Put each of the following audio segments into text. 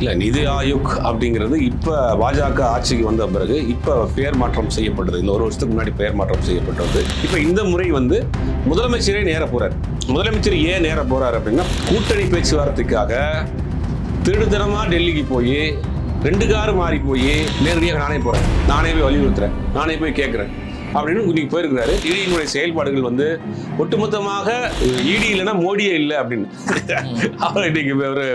இல்லை நிதி ஆயோக் அப்படிங்கிறது இப்போ பாஜக ஆட்சிக்கு வந்த பிறகு இப்போ பெயர் மாற்றம் செய்யப்பட்டது. இந்த ஒரு வருஷத்துக்கு முன்னாடி பெயர் மாற்றம் செய்யப்பட்டது. இப்போ இந்த முறை வந்து முதலமைச்சரே நேர போறார். முதலமைச்சர் ஏன் நேர போறார் அப்படின்னா கூட்டணி பேச்சுவார்த்தைக்காக திருடுத்தனமாக டெல்லிக்கு போய் ரெண்டு காரு மாறி போய் நேரடியாக நானே போகிறேன் நானே போய் வலியுறுத்துறேன். நானே போய் கேட்குறேன் அப்படின்னு இன்னைக்கு போயிருக்கிறாரு. இடியினுடைய செயல்பாடுகள் வந்து ஒட்டுமொத்தமாக இடி இல்லைன்னா மோடியே இல்லை அப்படின்னு. அவர் இன்னைக்கு ஒரு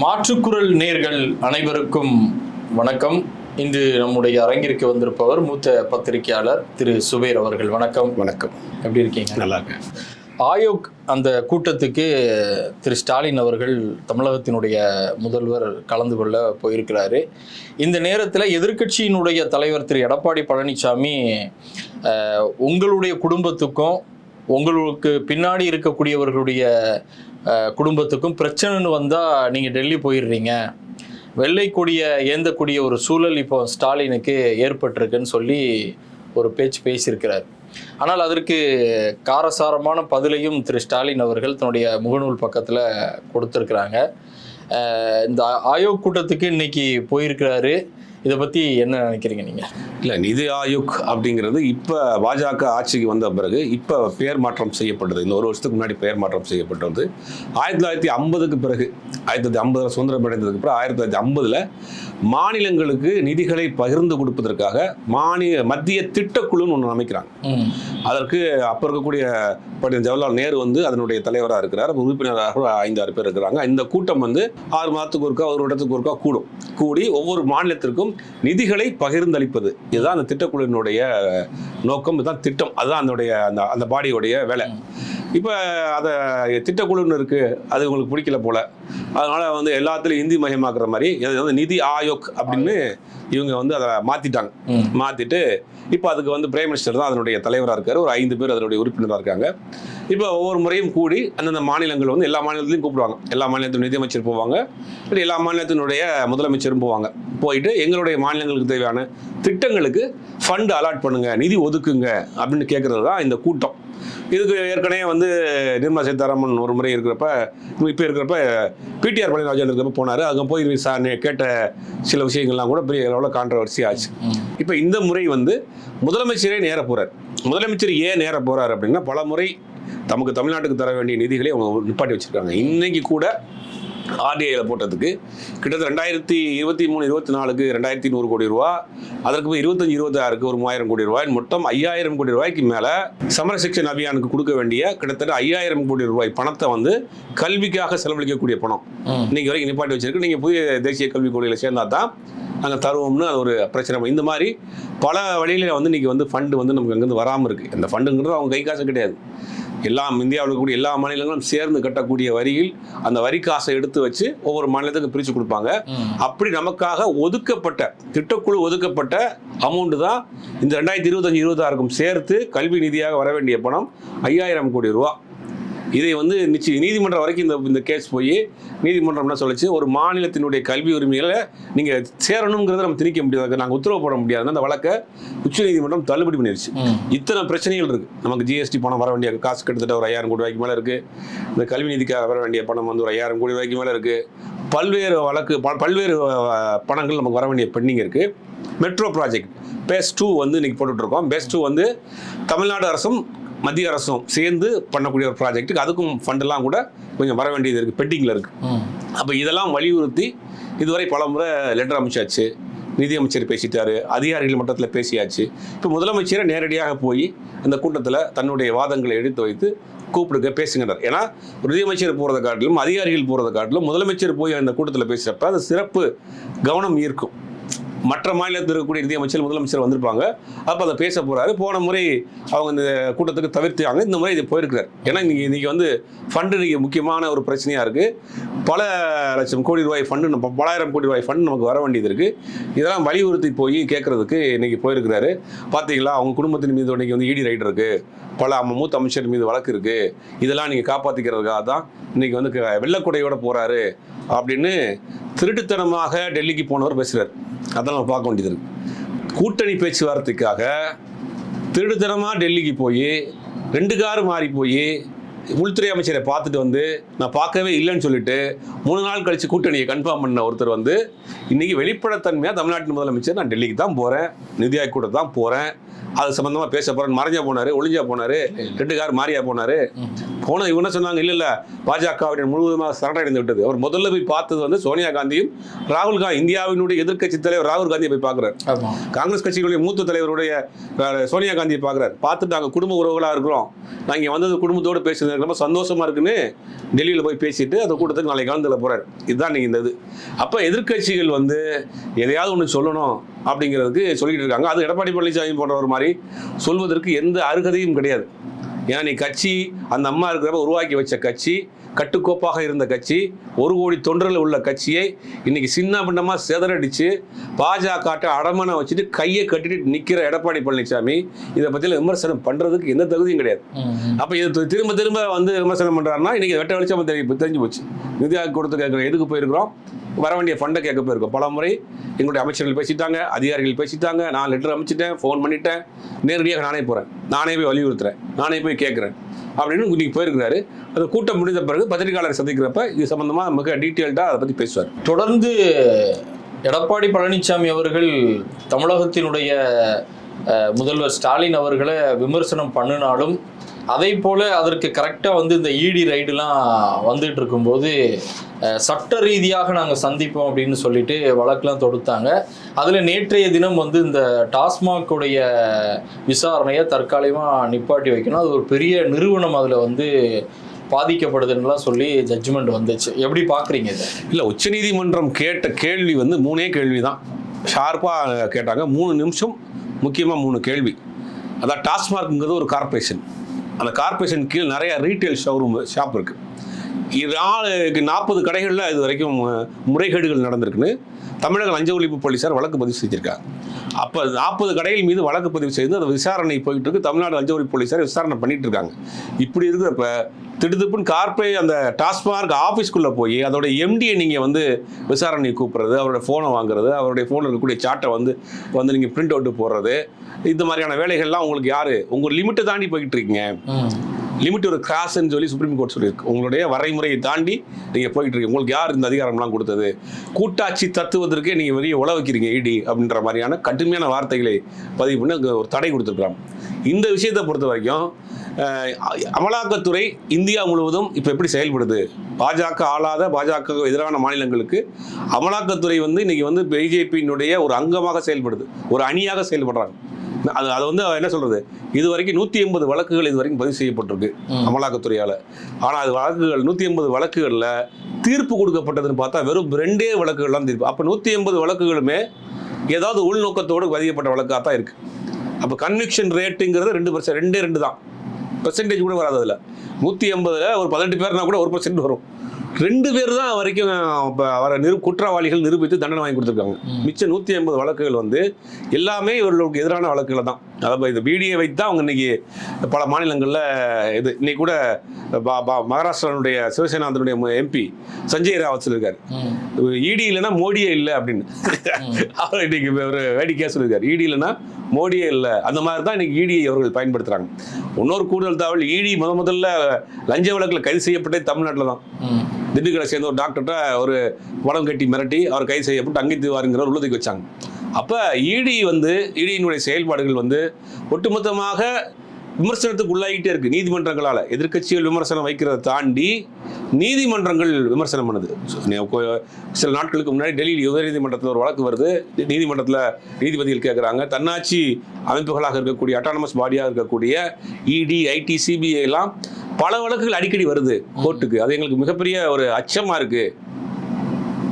மாற்றுக்குரல் நேர்கள் அனைவருக்கும் வணக்கம். இன்று நம்முடைய அரங்கிற்கு வந்திருப்பவர் மூத்த பத்திரிகையாளர் திரு சுபேர் அவர்கள். வணக்கம். வணக்கம். எப்படி இருக்கீங்க? நல்லா இருக்கேன் ஆயோக் அந்த கூட்டத்துக்கு திரு ஸ்டாலின் அவர்கள் தமிழகத்தினுடைய முதல்வர் கலந்து கொள்ள போயிருக்கிறாரு. இந்த நேரத்தில் எதிர்க்கட்சியினுடைய தலைவர் திரு எடப்பாடி பழனிசாமி உங்களுடைய குடும்பத்துக்கும் உங்களுக்கு பின்னாடி இருக்கக்கூடியவர்களுடைய குடும்பத்துக்கும் பிரச்சனைன்னு வந்தால் நீங்கள் டெல்லி போயிடுறீங்க. வெள்ளை கொடியை ஏந்தக்கூடிய ஒரு சூழல் இப்போ ஸ்டாலினுக்கு ஏற்பட்டிருக்குன்னு சொல்லி ஒரு பேச்சு பேசியிருக்கிறார். ஆனால் அதற்கு காரசாரமான பதிலையும் திரு ஸ்டாலின் அவர்கள் தன்னுடைய முகநூல் பக்கத்தில் கொடுத்துருக்குறாங்க. இந்த ஆயோக் கூட்டத்துக்கு இன்னைக்கு போயிருக்கிறாரு. இதை பற்றி என்ன நினைக்கிறீங்க நீங்கள் இல்லை நிதி ஆயோக் அப்படிங்கிறது இப்போ பாஜக ஆட்சிக்கு வந்த பிறகு இப்போ பெயர் மாற்றம் செய்யப்பட்டது. இந்த ஒரு வருஷத்துக்கு முன்னாடி பெயர் மாற்றம் செய்யப்பட்டது. ஆயிரத்தி தொள்ளாயிரத்தி ஐம்பதுக்கு பிறகு ஆயிரத்தி தொள்ளாயிரத்தி ஐம்பதுல சுதந்திரம் அடைந்ததுக்கு பிறகு ஆயிரத்தி தொள்ளாயிரத்தி ஐம்பதுல மாநிலங்களுக்கு நிதிகளை பகிர்ந்து கொடுப்பதற்காக மாநில மத்திய திட்டக்குழுன்னு ஒன்று அமைக்கிறாங்க. அதற்கு அப்போ இருக்கக்கூடிய பண்டித ஜவஹர்லால் நேரு வந்து அதனுடைய தலைவராக இருக்கிறார். உறுப்பினராக ஒரு ஐந்தாறு பேர் இருக்கிறாங்க. இந்த கூட்டம் வந்து ஆறு மாதத்துக்கு ஒருக்கா ஒரு இடத்துக்கு ஒருக்கா கூடும். கூடி ஒவ்வொரு மாநிலத்திற்கும் நிதிகளை பகிர்ந்தளிப்பது. இதுதான் அந்த திட்டக்குழுவினுடைய நோக்கம். இதுதான் திட்டம். அதுதான் அதனுடைய அந்த அந்த பாடியோடைய வேலை. இப்போ அதை திட்டக்குழுன்னு இருக்கு. அது உங்களுக்கு பிடிக்கல போல. அதனால வந்து எல்லாத்துலையும் இந்தி மயமாக்குற மாதிரி வந்து நிதி ஆயோக் அப்படின்னு இவங்க வந்து அதை மாத்திட்டாங்க. ம். மாத்திட்டு இப்போ அதுக்கு வந்து பிரைம் மினிஸ்டர் தான் அதனுடைய தலைவராக இருக்காரு. ஒரு ஐந்து பேர் அதனுடைய உறுப்பினராக இருக்காங்க. இப்போ ஒவ்வொரு முறையும் கூடி அந்தந்த மாநிலங்கள் வந்து எல்லா மாநிலத்திலையும் கூப்பிடுவாங்க. எல்லா மாநிலத்தின் நிதியமைச்சர் போவாங்க. இல்லை எல்லா மாநிலத்தினுடைய முதலமைச்சரும் போவாங்க. போயிட்டு எங்களுடைய மாநிலங்களுக்கு தேவையான திட்டங்களுக்கு ஃபண்ட் அலாட் பண்ணுங்க நிதி ஒதுக்குங்க அப்படின்னு கேட்கறது தான் இந்த கூட்டம். இதுக்கு ஏற்கனவே வந்து நிர்மலா சீதாராமன் ஒரு முறை இருக்கிறப்ப இப்போ இருக்கிறப்ப பிடிஆர் பழனிராஜன் இருக்கிறப்ப போனார். அங்கே போய் சா கேட்ட சில விஷயங்கள்லாம் கூட பெரிய அளவில் கான்ட்ரவர்சி ஆச்சு. இப்போ இந்த முறை வந்து முதலமைச்சரே நேர போகிறார் முதலமைச்சர் ஏன் நேர போகிறார் அப்படின்னா பல முறை நமக்கு தமிழ்நாட்டுக்கு தர வேண்டிய நிதிகளை அவங்க நிப்பாட்டி வச்சிருக்காங்க. இன்னைக்கு கூட ஆர்டிஐல போட்டதுக்கு கிட்டத்தட்ட ரெண்டாயிரத்தி இருபத்தி மூணு இருபத்தி நாலுக்கு ரெண்டாயிரத்தி நூறு கோடி ரூபா அதற்கு போய் இருபத்தஞ்சு இருபத்தாறுக்கு ஒரு மூவாயிரம் கோடி ரூபாய் மொத்தம் ஐயாயிரம் கோடி ரூபாய்க்கு மேலே சமரசிக்ஷன் அபியானுக்கு கொடுக்க வேண்டிய கிட்டத்தட்ட ஐயாயிரம் கோடி ரூபாய் பணத்தை வந்து கல்விக்காக செலவழிக்கக்கூடிய பணம் இன்னைக்கு வரைக்கும் நிப்பாட்டி வச்சிருக்கு. நீங்கள் புதிய தேசிய கல்விக் கொள்கையில் சேர்ந்தா தான் நாங்கள் தருவோம்னு அது ஒரு பிரச்சனை. இந்த மாதிரி பல வழியில் வந்து இன்னைக்கு வந்து ஃபண்டு வந்து நமக்கு அங்கேருந்து வராமல் இருக்குது இந்த ஃபண்டுங்கிறது அவங்க கை காசு கிடையாது. எல்லாம் இந்தியாவில் இருக்கக்கூடிய எல்லா மாநிலங்களும் சேர்ந்து கட்டக்கூடிய வரியில் அந்த வரி காசை எடுத்து வச்சு ஒவ்வொரு மாநிலத்துக்கு பிரித்து கொடுப்பாங்க. அப்படி நமக்காக ஒதுக்கப்பட்ட திட்டக்குழு ஒதுக்கப்பட்ட அமௌண்ட் தான் இந்த ரெண்டாயிரத்தி இருபத்தஞ்சு இருபத்தாறுக்கும் சேர்த்து கல்வி நிதியாக வர வேண்டிய பணம் ஐயாயிரம் கோடி ரூபா. இதை வந்து நிச்சயம் நீதிமன்றம் வரைக்கும் இந்த இந்த கேஸ் போய் நீதிமன்றம் என்ன சொல்லுச்சு? ஒரு மாநிலத்தினுடைய கல்வி உரிமைகளை நீங்கள் சேரணுங்கிறத நம்ம திணிக்க முடியாது. நாங்கள் உத்தரவு போட முடியாது. அந்த வழக்கை உச்சநீதிமன்றம் தள்ளுபடி பண்ணிருச்சு. இத்தனை பிரச்சனைகள் இருக்கு. நமக்கு ஜிஎஸ்டி பணம் வர வேண்டிய காசு கிட்டத்தட்ட ஒரு ஐயாயிரம் கோடி ரூபாய்க்கு மேலே இருக்கு. இந்த கல்வி நிதிக்காக வர வேண்டிய பணம் வந்து ஒரு ஐயாயிரம் கோடி ரூபாய்க்கு மேலே இருக்கு. பல்வேறு வழக்கு பல்வேறு பணங்கள் நமக்கு வர வேண்டிய பெண்டிங் இருக்கு. மெட்ரோ ப்ராஜெக்ட் பேஸ் டூ வந்து இன்னைக்கு போட்டுட்டு இருக்கோம். பேஸ் டூ வந்து தமிழ்நாடு அரசும் மத்திய அரசும் சேர்ந்து பண்ணக்கூடிய ஒரு ப்ராஜெக்ட்டுக்கு அதுக்கும் ஃபண்டெல்லாம் கூட கொஞ்சம் வர வேண்டியது இருக்குது பெண்டிங்கில் இருக்குது அப்போ இதெல்லாம் வலியுறுத்தி இதுவரை பல முறை லெட்டர் அமைச்சாச்சு நிதியமைச்சர் பேசிட்டாரு அதிகாரிகள் மட்டத்தில் பேசியாச்சு. இப்போ முதலமைச்சரை நேரடியாக போய் அந்த கூட்டத்தில் தன்னுடைய வாதங்களை எடுத்து வைத்து கூப்பிடுங்க பேசுங்கன்றார் ஏன்னா நிதியமைச்சர் போகிறத காட்டிலும் அதிகாரிகள் போகிறத காட்டிலும் முதலமைச்சர் போய் அந்த கூட்டத்தில் பேசுகிறப்ப அது சிறப்பு கவனம் ஈர்க்கும். மற்ற மாநிலத்தில் இருக்கக்கூடிய நிதியமைச்சர் முதலமைச்சர் வந்திருப்பாங்க. அப்போ அதை பேச போகிறாரு போன முறை அவங்க இந்த கூட்டத்துக்கு தவிர்த்தாங்க. இந்த முறை இது போயிருக்கிறார். ஏன்னா இன்றைக்கி இன்றைக்கி வந்து ஃபண்டு இன்றைக்கி முக்கியமான ஒரு பிரச்சனையாக இருக்குது பல லட்சம் கோடி ரூபாய் ஃபண்டு பலாயிரம் கோடி ரூபாய் ஃபண்டு நமக்கு வர வேண்டியது இருக்குது இதெல்லாம் வலியுறுத்தி போய் கேட்குறதுக்கு இன்றைக்கி போயிருக்கிறாரு. பார்த்தீங்களா அவங்க குடும்பத்தின் மீது இன்னைக்கு வந்து ஈடி ரைட் இருக்குது பல அம்ம மூத்த அமைச்சர் மீது வழக்கு இருக்குது இதெல்லாம் நீங்கள் காப்பாற்றிக்கிறதுக்காக தான் இன்றைக்கி வந்து க- போகிறாரு அப்படின்னு திருட்டுத்தனமாக டெல்லிக்கு போனவர் பேசுகிறார் அதெல்லாம் நம்ம பார்க்க வேண்டியது இருக்கு. கூட்டணி பேச்சுவார்த்தைக்காக திருடுத்தனமாக டெல்லிக்கு போய் ரெண்டு காரு மாறி போய் உள்துறை அமைச்சரை பார்த்துட்டு வந்து நான் பார்க்கவே இல்லைன்னு சொல்லிட்டு மூணு நாள் கழித்து கூட்டணியை கன்ஃபார்ம் பண்ண ஒருத்தர் வந்து இன்றைக்கி வெளிப்படைத்தன்மையாக தமிழ்நாட்டின் முதலமைச்சர் நான் டெல்லிக்கு தான் போகிறேன் நிதி ஆயோக் கூட தான் போகிறேன் அது சம்மந்தமாக பேச போகிறேன் மறைஞ்சா போனார் ஒளிஞ்சா போனார் ரெண்டு கார் மாறியா போனார் போன இவங்க சொன்னாங்க இல்லை இல்லை பாஜகவினர் முழுவதுமாக சரணடைந்து விட்டது. அவர் முதல்ல போய் பார்த்தது வந்து சோனியா காந்தியும் ராகுல் காந்தி இந்தியாவினுடைய எதிர்க்கட்சி தலைவர் ராகுல் காந்தியை போய் பார்க்குறாரு. காங்கிரஸ் கட்சியினுடைய மூத்த தலைவருடைய சோனியா காந்தியை பார்க்குறாரு. பார்த்துட்டு நாங்கள் குடும்ப உறவுகளாக இருக்கிறோம். நாங்கள் இங்கே வந்தது குடும்பத்தோடு பேசுறது ரொம்ப சந்தோஷமா இருக்குன்னு டெல்லியில் போய் பேசிட்டு அந்த கூட்டத்துக்கு நாளைக்கு கலந்துல போறாரு. இதுதான் நீங்கள் இந்த இது. அப்போ எதிர்க்கட்சிகள் வந்து எதையாவது ஒன்று சொல்லணும் அப்படிங்கிறதுக்கு சொல்லிட்டு இருக்காங்க. அது எடப்பாடி பழனிசாமி போன்றவர் மாதிரி சொல்வதற்கு எந்த அருகதையும் கிடையாது. ஏன்னா நீ கட்சி அந்த அம்மா இருக்கிறப்ப உருவாக்கி வச்ச கட்சி கட்டுக்கோப்பாக இருந்த கட்சி ஒரு கோடி தொண்டர்கள் உள்ள கட்சியை இன்னைக்கு சின்ன பின்னமாக சிதறடிச்சு பாஜக அடமான வச்சுட்டு கையை கட்டிட்டு நிற்கிற எடப்பாடி பழனிசாமி இதை பற்றியில் விமர்சனம் பண்ணுறதுக்கு எந்த தகுதியும் கிடையாது. அப்போ இது திரும்ப திரும்ப வந்து விமர்சனம் பண்ணுறாருன்னா இன்னைக்கு வெட்ட வெளிச்சம் தெரி தெரிஞ்சு போச்சு. நிதி ஆயோக் கொடுத்து கேட்குற எதுக்கு போயிருக்கிறோம்? வர வேண்டிய ஃபண்டை கேட்க போயிருக்கோம். பல முறை எங்களுடைய அமைச்சர்கள் பேசிட்டாங்க அதிகாரிகள் பேசிட்டாங்க. நான் லெட்டர் அமைச்சிட்டேன் ஃபோன் பண்ணிட்டேன். நேரடியாக நானே போகிறேன் நானே போய் வலியுறுத்துறேன். நானே போய் கேட்குறேன். அப்படின்னு இன்னைக்கு போயிருக்கிறாரு. அந்த கூட்டம் முடிந்த பிறகு பத்திரிகையாளர் சந்திக்கிறப்ப இது சம்மந்தமாக மிக டீட்டெயில்டாக அதை பற்றி பேசுவார். தொடர்ந்து எடப்பாடி பழனிசாமி அவர்கள் தமிழகத்தினுடைய முதல்வர் ஸ்டாலின் அவர்களை விமர்சனம் பண்ணினாலும் அதே போல அதற்கு கரெக்டாக வந்து இந்த இடி ரைடுலாம் வந்துட்டு இருக்கும்போது சட்ட ரீதியாக நாங்கள் சந்திப்போம் அப்படின்னு சொல்லிட்டு வழக்கெலாம் தொடுத்தாங்க. அதில் நேற்றைய தினம் வந்து இந்த டாஸ்மாக் உடைய விசாரணையை தற்காலிகமாக நிப்பாட்டி வைக்கணும். அது ஒரு பெரிய நிறுவனம் அதில் வந்து பாதிக்கப்படுதுன்னுலாம் சொல்லி ஜட்ஜ்மெண்ட் வந்துச்சு. எப்படி பார்க்குறீங்க இதை? இல்லை உச்சநீதிமன்றம் கேட்ட கேள்வி வந்து மூணே கேள்வி தான் ஷார்ப்பாக கேட்டாங்க. மூணு நிமிஷம் முக்கியமாக மூணு கேள்வி. அதான் டாஸ்மார்க்குங்கிறது ஒரு கார்ப்பரேஷன் அந்த கார்ப்பரேஷன் கீழ் நிறைய ரீட்டைல் ஷோரூம் ஷாப் இருக்குது நாளுக்கு நாற்பது கடைகளில் இது வரைக்கும் முறைகேடுகள் நடந்திருக்குன்னு தமிழக லஞ்ச ஒழிப்பு போலீஸார் வழக்கு பதிவு செஞ்சுருக்காங்க. அப்போ நாற்பது கடைகள் மீது வழக்கு பதிவு செய்து அந்த விசாரணை போயிட்டு இருக்கு தமிழ்நாடு லஞ்ச ஒழிப்பு போலீஸார் விசாரணை பண்ணிட்டு இருக்காங்க இப்படி இருக்கிறப்ப திடுதுப்புன்னு கார்பே அந்த டாஸ்மார்க் ஆஃபீஸ்க்குள்ளே போய் அதோட எம்டியை நீங்கள் வந்து விசாரணை கூப்பிட்றது அவரோட ஃபோனை வாங்குறது அவருடைய ஃபோனில் இருக்கக்கூடிய சாட்டை வந்து வந்து நீங்கள் பிரிண்ட் அவுட்டு போடுறது இந்த மாதிரியான வேலைகள்லாம் உங்களுக்கு யார்? உங்கள் லிமிட்டை தாண்டி போய்கிட்டு இருக்கீங்க லிமிட் ஒரு கிராஸ்ன்னு சொல்லி சுப்ரீம் கோர்ட் சொல்லியிருக்கு. உங்களுடைய வரைமுறையை தாண்டி நீங்கள் போயிட்டு இருக்கீங்க. உங்களுக்கு யார் இந்த அதிகாரம்லாம் கொடுத்தது? கூட்டாட்சி தத்துவதற்கே நீங்கள் வெளியே உழ வைக்கிறீங்க இடி அப்படின்ற மாதிரியான கடுமையான வார்த்தைகளை பதிவு பண்ணி அங்கே ஒரு தடை கொடுத்துருக்குறாங்க. இந்த விஷயத்தை பொறுத்த வரைக்கும் அமலாக்கத்துறை இந்தியா முழுவதும் இப்போ எப்படி செயல்படுது? பாஜக ஆளாத பாஜக எதிரான மாநிலங்களுக்கு அமலாக்கத்துறை வந்து இன்னைக்கு வந்து பிஜேபியினுடைய ஒரு அங்கமாக செயல்படுது. ஒரு அணியாக செயல்படுறாங்க. அது அதை வந்து என்ன சொல்றது? இது வரைக்கும் நூற்றி எண்பது வழக்குகள் இது வரைக்கும் பதிவு செய்யப்பட்டிருக்கு. அமலாக்கத்துறையால். ஆனால் அது வழக்குகள் நூற்றி எண்பது வழக்குகளில் தீர்ப்பு கொடுக்கப்பட்டதுன்னு பார்த்தா வெறும் ரெண்டே வழக்குகள் தான் தீர்ப்பு. அப்போ நூற்றி எண்பது வழக்குகளுமே ஏதாவது உள்நோக்கத்தோடு பதியப்பட்ட வழக்காக தான் இருக்குது அப்போ கன்விக்ஷன் ரேட்டுங்கிறது ரெண்டு பர்சன்ட் ரெண்டே ரெண்டு தான். பெர்சன்டேஜ் கூட வராது அதில். நூற்றி எண்பதில் ஒரு பதினெட்டு பேர்னா கூட ஒரு பர்சன்ட் வரும். ரெண்டு பேர் தான் வரைக்கும் அவரை நிரு குற்றவாளிகள் நிரூபித்து தண்டனை வாங்கி கொடுத்துருக்காங்க. மிச்சம் நூற்றி ஐம்பது வழக்குகள் வந்து எல்லாமே இவர்களுக்கு எதிரான வழக்குகள் தான் அதாவது இந்த பிடிஏ வைத்து தான் அவங்க இன்னைக்கு பல மாநிலங்களில் இது. இன்னைக்கு கூட மகாராஷ்டிராவுடைய சிவசேனாந்தனுடைய எம்பி சஞ்சய் ராவத் சொல்லியிருக்காரு. இடி இல்லைன்னா மோடியே இல்லை அப்படின்னு. அவர் இன்னைக்கு ஒரு வேடிக்கையாக சொல்லியிருக்காரு. இடி இல்லைன்னா மோடியே இல்லை. அந்த மாதிரி தான் இன்னைக்கு இடியை அவர்கள் பயன்படுத்துகிறாங்க இன்னொரு கூடுதல் தகவல் இடி முத முதல்ல லஞ்ச வழக்கில் கைது செய்யப்பட்டே தமிழ்நாட்டில் தான் திண்டுக்கலை சேர்ந்த ஒரு டாக்டர்கிட்ட ஒரு வடம் கட்டி மிரட்டி அவர் கைது செய்யப்பட்டு அங்கித்துவாருங்கிற உள்ளதுக்கு வச்சாங்க. அப்போ இடி வந்து இடியினுடைய செயல்பாடுகள் வந்து ஒட்டுமொத்தமாக விமர்சனத்துக்கு உள்ளாகிட்டே இருக்குது நீதிமன்றங்களால். எதிர்க்கட்சிகள் விமர்சனம் வைக்கிறதை தாண்டி நீதிமன்றங்கள் விமர்சனம் பண்ணுது. சில நாட்களுக்கு முன்னாடி டெல்லியில் உயர்நீதிமன்றத்தில் ஒரு வழக்கு வருது. நீதிமன்றத்தில் நீதிபதிகள் கேட்குறாங்க தன்னாட்சி அமைப்புகளாக இருக்கக்கூடிய அட்டானமஸ் பாடியாக இருக்கக்கூடிய இடி ஐடி சிபிஐ எல்லாம் பல வழக்குகள் அடிக்கடி வருது கோர்ட்டுக்கு. அது எங்களுக்கு மிகப்பெரிய ஒரு அச்சமாக இருக்குது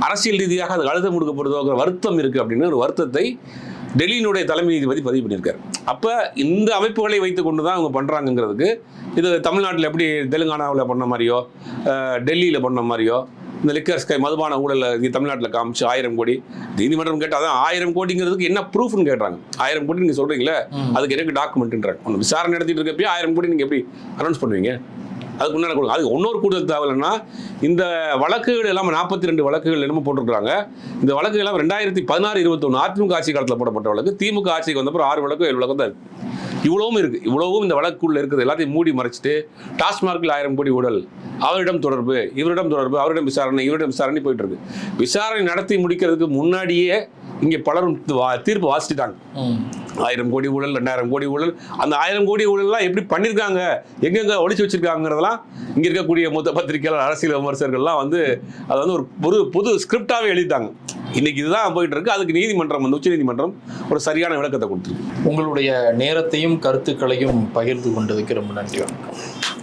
அரசியல் ரீதியாக அது அழுத்தம் கொடுக்கப்படுதோங்கிற வருத்தம் இருக்கு அப்படின்னு ஒரு வருத்தத்தை டெல்லியினுடைய தலைமை நீதிபதி பதிவு பண்ணியிருக்காரு. அப்போ இந்த அமைப்புகளை வைத்து கொண்டு தான் அவங்க பண்ணுறாங்கங்கிறதுக்கு இது தமிழ்நாட்டில் எப்படி தெலுங்கானாவில் பண்ண மாதிரியோ டெல்லியில் பண்ண மாதிரியோ இந்த லிக்கர் ஸ்கை மதுபான ஊழல இங்கே தமிழ்நாட்டில் காமிச்சு ஆயிரம் கோடி நீதிமன்றம் கேட்டால் தான் ஆயிரம் கோடிங்கிறதுக்கு என்ன ப்ரூஃப்னு கேட்குறாங்க ஆயிரம் கோடி நீங்கள் சொல்கிறீங்களே. அதுக்கு எனக்கு டாக்குமெண்ட்ன்றாங்க ஒன்று விசாரணை நடத்திட்டு இருக்கப்பயே ஆயிரம் கோடி நீங்கள் எப்படி அனௌன்ஸ் பண்ணுவீங்க? அதுக்கு முன்னாடி கொடுங்க அதுக்கு இன்னொரு கூடுதல் தகவல்னா இந்த வழக்குகள் எல்லாம் நாற்பத்தி ரெண்டு வழக்குகள் என்னமோ போட்டிருக்காங்க இந்த வழக்குகள் எல்லாம் ரெண்டாயிரத்தி பதினாறு இருபத்தொன்று அதிமுக ஆட்சி காலத்தில் போடப்பட்ட வழக்கு திமுக ஆட்சிக்கு வந்தப்பறம் ஆறு வழக்கு ஏழு வழக்கு தான் இருக்குது இவ்வளவும் இருக்குது இவ்வளவும் இந்த வழக்குள்ள இருக்குது. எல்லாத்தையும் மூடி மறைச்சிட்டு டாஸ்மார்க்கில் ஆயிரம் கோடி ஊழல் அவரிடம் தொடர்பு இவரிடம் தொடர்பு அவரிடம் விசாரணை இவரிடம் விசாரணை போயிட்டு இருக்கு. விசாரணை நடத்தி முடிக்கிறதுக்கு முன்னாடியே இங்கே பலரும் வா- தீர்ப்பு வாசிச்சுட்டாங்க. ஆயிரம் கோடி ஊழல் ரெண்டாயிரம் கோடி ஊழல். அந்த ஆயிரம் கோடி ஊழல்லாம் எப்படி பண்ணியிருக்காங்க எங்கெங்க ஒழிச்சு வச்சிருக்காங்கிறதெல்லாம் இங்கே இருக்கக்கூடிய மொத்த பத்திரிகையாளர் அரசியல் விமர்சகர்கள்லாம் வந்து அதை வந்து ஒரு புது புது ஸ்கிரிப்டாகவே எழுதிட்டாங்க. இன்னைக்கு இதுதான் போயிட்டு இருக்கு. அதுக்கு நீதிமன்றம் வந்து உச்சநீதிமன்றம் ஒரு சரியான விளக்கத்தை கொடுத்துருக்கு. உங்களுடைய நேரத்தையும் கருத்துக்களையும் பகிர்ந்து கொண்டதுக்கு ரொம்ப நன்றி வணக்கம்.